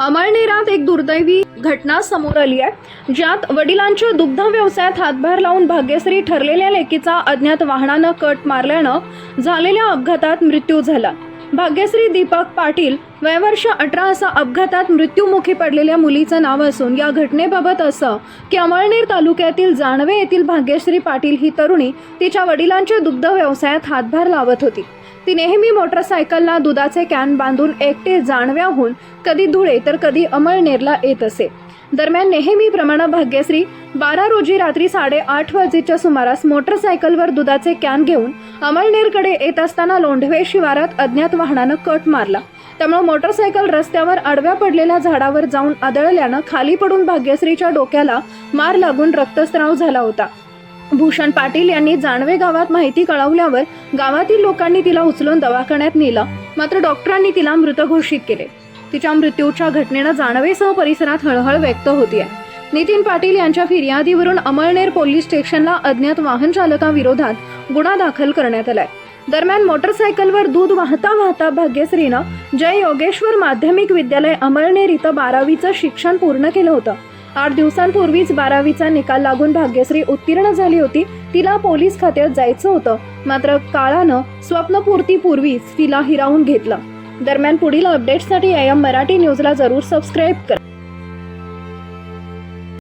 अमळनेरात एक दुर्दैवी घटना समोर आली आहे. ज्यात वडिलांच्या दुग्ध व्यवसायात हातभार लावून भाग्यश्री ठरलेल्या लेकीचा अज्ञात वाहनानं कट मारल्यानं झालेल्या अपघातात मृत्यू झाला. भाग्यश्री दीपक पाटील वयवर्ष अठरा असा अपघातात मृत्यूमुखी पडलेल्या मुलीचं नाव असून या घटनेबाबत असं की अमळनेर तालुक्यातील जानवे येथील भाग्यश्री पाटील ही तरुणी तिच्या वडिलांच्या दुग्ध व्यवसायात हातभार लावत होती. ती नेहमी मोटरसायकलला दुधाचे कॅन बांधून एकटे जाणव्याहून कधी धुळे तर कधी अमळनेरला येत असे. दरम्यान नेहमीप्रमाणे भाग्यश्री बारा रोजी रात्री साडेआठ वाजेच्या सुमारास मोटरसायकलवर दुधाचे कॅन घेऊन अमळनेरकडे येत असताना लोंढवे शिवारात अज्ञात वाहनानं कट मारला. त्यामुळे मोटरसायकल रस्त्यावर आडव्या पडलेल्या झाडावर जाऊन आदळल्यानं खाली पडून भाग्यश्रीच्या डोक्याला मार लागून रक्तस्राव झाला होता. भूषण पाटील यांनी जाणवे गावात माहिती कळवल्यावर गावातील लोकांनी तिला उचलून दवाखान्यात नेलं. मात्र डॉक्टरांनी तिला मृत घोषित केले. तिच्या मृत्यूच्या घटनेनं जाणवेसह परिसरात हळहळ व्यक्त होती आहे नितीन पाटील यांच्या फिर्यादीवरून अमळनेर पोलीस स्टेशनला अज्ञात वाहन चालकाविरोधात गुन्हा दाखल करण्यात आलाय. दरम्यान मोटरसायकलवर दूध वाहता वाहता भाग्यश्रीनं जय योगेश्वर माध्यमिक विद्यालय अमळनेर इथं बारावीचं शिक्षण पूर्ण केलं होतं. आठ दिवसांपूर्वीच बारावीचा निकाल लागून भाग्यश्री उत्तीर्ण झाली होती. तिला पोलीस खात्यात जायचं होतं. मात्र काळानं स्वप्नपूर्तीपूर्वीच तिला हिरावून घेतलं. दरम्यान पुढील अपडेट्ससाठी आय एम मराठी न्यूजला जरूर सबस्क्राईब करा.